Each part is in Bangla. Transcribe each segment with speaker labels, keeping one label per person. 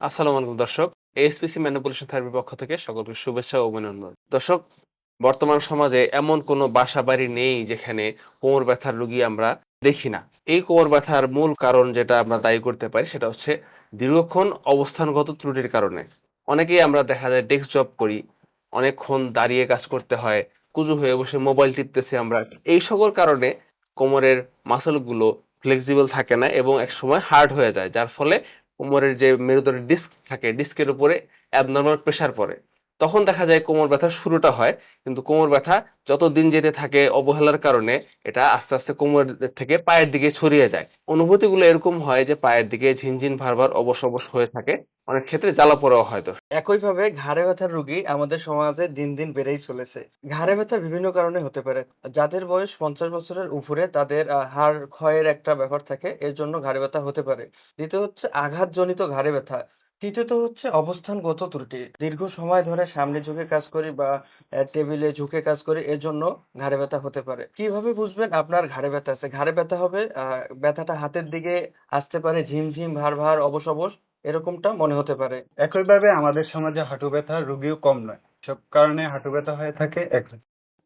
Speaker 1: আসসালামু আলাইকুম দর্শক এএসপিসি ম্যানিপুলেশন থেরাপির পক্ষ থেকে সকলকে শুভেচ্ছা ও অভিনন্দন। দর্শক, বর্তমান সমাজে এমন কোনো বাসা বাড়ি নেই যেখানে কোমর ব্যথার রোগী আমরা দেখি না। এই কোমর ব্যথার মূল কারণ যেটা আমরা দায়ী করতে পারি সেটা হচ্ছে দীর্ঘক্ষণ অবস্থানগত ত্রুটির কারণে। অনেকেই আমরা দেখা যায় ডেস্ক জব করি, অনেকক্ষণ দাঁড়িয়ে কাজ করতে হয়, কুজু হয়ে বসে মোবাইল টিপতেছি আমরা। এই সকল কারণে কোমরের মাসলগুলো ফ্লেক্সিবল থাকে না এবং একসময় হার্ড হয়ে যায়, যার ফলে কোমরের যে মেরুদণ্ডের ডিস্ক থাকে ডিস্কের উপরে অ্যাবনর্মাল প্রেশার পড়ে। তখন দেখা যায় কোমর ব্যথার শুরুটা হয়, কিন্তু কোমর ব্যথা যত দিন যেতে থাকে অবহেলার কারণে এটা আস্তে আস্তে কোমর থেকে পায়ের দিকে ছড়িয়ে যায়। অনুভূতিগুলো এরকম হয় যে পায়ের দিকে ঝিনঝিন ভারবার অবশ অবশ হয়ে থাকে, অনেক ক্ষেত্রে জ্বালা পোড়াও হয়তো
Speaker 2: একইভাবে ঘাড়ে ব্যথার রোগী আমাদের সমাজে দিন দিন বেড়েই চলেছে। ঘাড়ে ব্যথা বিভিন্ন কারণে হতে পারে, যাদের বয়স পঞ্চাশ বছরের উপরে তাদের হাড় ক্ষয়ের একটা ব্যাপার থাকে, এর জন্য ঘাড়ে ব্যথা হতে পারে। দ্বিতীয় হচ্ছে আঘাতজনিত ঘাড়ে ব্যথা তৃতীয়ত হচ্ছে অবস্থানগত ত্রুটি। দীর্ঘ সময় ধরে সামনে ঝুঁকে কাজ করি বা টেবিলে ঝুঁকে কাজ করি এর জন্য ঘাড়ে ব্যথা হতে পারে। কীভাবে বুঝবেন আপনার ঘাড়ে ব্যথা আছে? ঘাড়ে ব্যথা হবে ব্যথাটা হাতের দিকে আসতে পারে, ঝিমঝিম, ভার ভার, অবশ অবশ, এরকমটা মনে হতে পারে।
Speaker 3: একইভাবে আমাদের সমাজে হাঁটু ব্যথা রোগীও কম নয়। সব কারণে হাঁটু ব্যথা হয়ে থাকে এক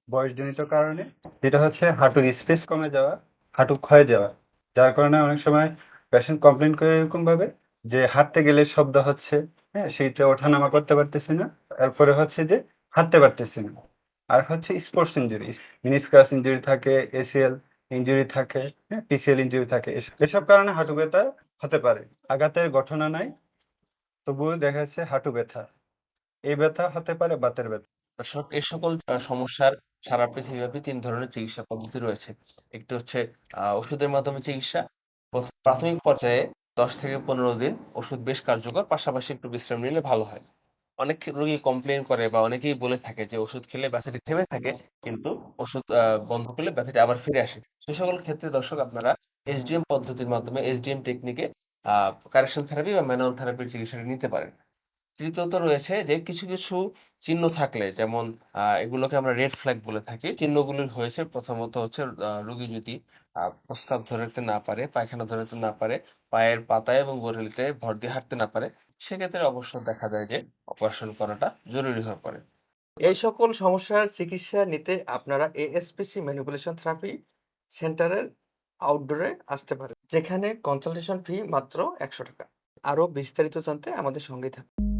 Speaker 3: বয়সজনিত কারণে। যেটা হচ্ছে হাঁটুর স্পেস কমে যাওয়া, হাঁটু ক্ষয়ে যাওয়া, যার কারণে অনেক সময় পেশেন্ট কমপ্লেন করে এরকম ভাবে যে হাঁটতে গেলে শব্দ হচ্ছে হ্যাঁ সেইটা ওঠানামা করতে পারতেছি না। এরপরে হচ্ছে যে হাঁটতে পারতেছি না। আর হচ্ছে স্পোর্টস ইঞ্জুরি মিনিসকাস ইঞ্জুরি থাকে এসিএল ইঞ্জুরি থাকে হ্যাঁ পিসিএল ইঞ্জুরি থাকে এসব- কারণে হাঁটু ব্যথা হতে পারে। আঘাতের ঘটনা নাই, তবুও দেখা যাচ্ছে হাঁটু ব্যথা। এই ব্যথা হতে পারে বাতের ব্যথা।
Speaker 1: দর্শক, এই সকল সমস্যার সারা পৃথিবীব্যাপী তিন ধরনের চিকিৎসা পদ্ধতি রয়েছে। একটি হচ্ছে ওষুধের মাধ্যমে চিকিৎসা প্রাথমিক পর্যায়ে দশ থেকে পনেরো দিন ওষুধ বেশ কার্যকর, পাশাপাশি একটু বিশ্রাম নিলে ভালো হয়। অনেক রোগী কমপ্লেন করে বা অনেকেই বলে থাকে যে ওষুধ খেলে ব্যথাটি থেমে থাকে, কিন্তু ওষুধ বন্ধ করলে ব্যথাটি আবার ফিরে আসে। সে সকল ক্ষেত্রে দর্শক আপনারা এসডিএম পদ্ধতির মাধ্যমে এসডিএম টেকনিকে কারেকশন থেরাপি বা ম্যানুয়াল থেরাপির চিকিৎসাটি নিতে পারেন। তৃতীয়ত রয়েছে যে কিছু কিছু চিহ্ন থাকলে যেমন এগুলোকে আমরা রেড ফ্ল্যাগ বলে থাকি। চিহ্নগুলি হয়েছে প্রথমত হচ্ছে রোগী যদি আহ, প্রস্রাব না পারে পায়খানা ধরে না পারে পায়ের পাতায় এবং গোড়ালিতে ভর দিয়ে হাঁটতে না পারে সেক্ষেত্রে অবশ্য দেখা যায় যে অপারেশন করাটা জরুরি হয়ে পড়ে।
Speaker 2: এই সকল সমস্যার চিকিৎসা নিতে আপনারা এএসপিসি ম্যানিপুলেশন থেরাপি সেন্টারের আউটডোরে আসতে পারেন যেখানে কনসালটেশন ফি মাত্র একশো টাকা। আরও বিস্তারিত জানতে আমাদের সঙ্গেই থাকুন।